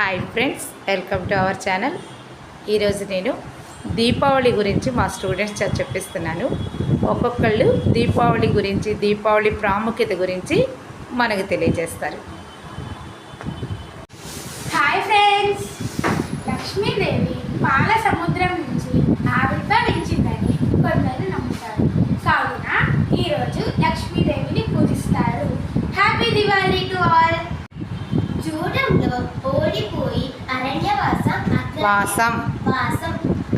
Hi friends welcome to our channel ఈరోజు నేను దీపావళి గురించి మా స్టూడెంట్స్ చెప్పిస్తున్నాను. ఒక్కొక్కళ్ళు దీపావళి గురించి దీపావళి ప్రాముఖ్యత గురించి మనకు తెలియజేస్తారు. హాయ్ ఫ్రెండ్స్ లక్ష్మీదేవి పాల సముద్రం నుంచి ఆవిర్భవించిందని కొందరు నమ్ముతారు. కావున ఈరోజు లక్ష్మీదేవిని పూజిస్తారు హ్యాపీ దివాళీ టు ఆల్ జూదంలో ఓడిపోయి అరణ్యవాసం అజ్ఞాత- వాసం. వాసం.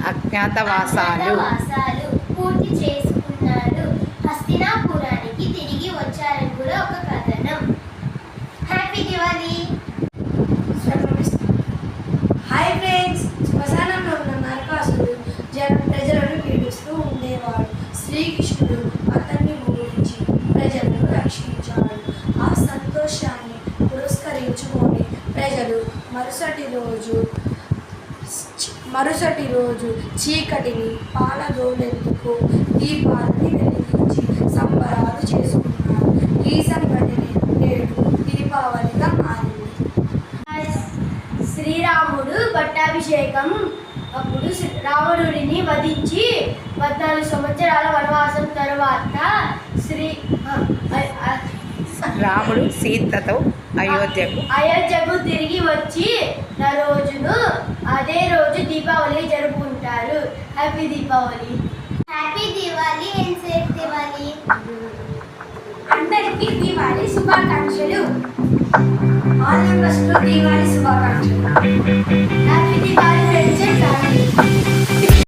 అజ్ఞాతవాసాలు. అజ్ఞాతవాసాలు పూర్తి చేసుకున్నారు హస్తినాపురానికి తిరిగి వచ్చారని కూడా ఒక కథనం. హ్యాపీ దివాలి హాయ్ ఫ్రెండ్స్ శ్మశానంలో ఉన్న నరకాసుడు జన ప్రజలను పీడిస్తూ ఉండేవాడు. శ్రీకృష్ణుడు అతన్ని ఓడించి ప్రజలను రక్షించాడు. ఆ సంతోషాన్ని పురస్కరించుకొని ప్రజలు మరుసటి రోజు మరుసటి రోజు చీకటిని పాలదోలేందుకు దీపాలని వెలిగించి సంబరాలు చేసుకున్నారు ఈ సంఘటన నేడు దీపావళిగా మారింది. శ్రీరాముడు పట్టాభిషేకం. అప్పుడు శ్రీ- రావణుడిని వధించి పద్నాలుగు సంవత్సరాల వనవాసం తర్వాత శ్రీ రాముడు సీతతో అయోధ్యకు. అయోధ్యకు తిరిగి వచ్చి నా రోజును అదే రోజు దీపావళి జరుపుకుంటారు. Happy Deepavali happy Diwali and safe Diwali అందరికీ దీపావళి శుభాకాంక్షలు. ఆల్ మెంబర్స్ దీపావళి శుభాకాంక్షలు. హ్యాపీ దీపావళి